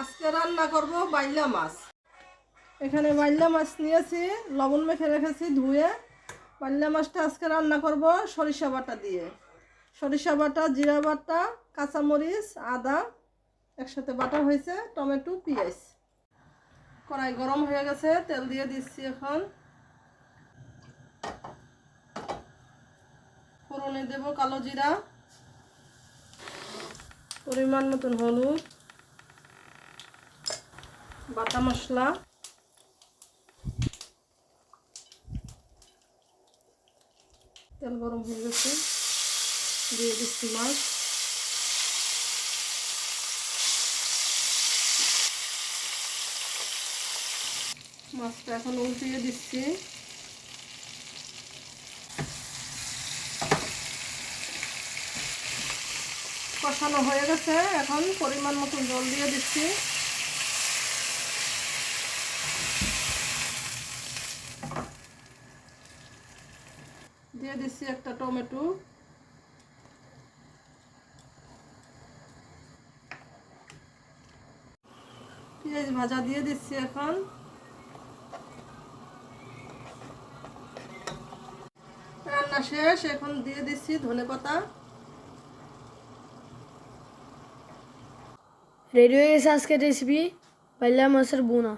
আজকে রান্না করব বাইলা মাছ। এখানে বাইলা মাছ নিয়েছি, লবণ মেখে রেখেছি, ধুয়ে। বাইলা মাছটা আজকে রান্না করব সরিষা বাটা দিয়ে। সরিষা বাটা, জিরা বাটা, কাঁচামরিচ, আদা, একসাথে বাটা হয়েছে, টমেটো, পেঁয়াজ। কড়াই গরম হয়ে গেছে, তেল দিয়ে দিচ্ছি এখন। ফোড়নে দেব কালো জিরা। পরিমাণ মতন হলুদ। বাটা মশলা। তেল গরম হয়ে গেছে। দিয়ে দিচ্ছি মাছ। মাছটা এখন উল্টিয়ে দিচ্ছি। কষানো হয়ে গেছে। এখন পরিমাণ মতো জল দিয়ে দিচ্ছি। দিয়ে দিচ্ছি একটা টমেটো। পেঁয়াজ ভাজা দিয়ে দিচ্ছি এখন। রান্না শেষ, এখন দিয়ে দিচ্ছি ধনে পাতা। রেডি হয়ে আজকের রেসিপি পাইলা মাছের বোনা।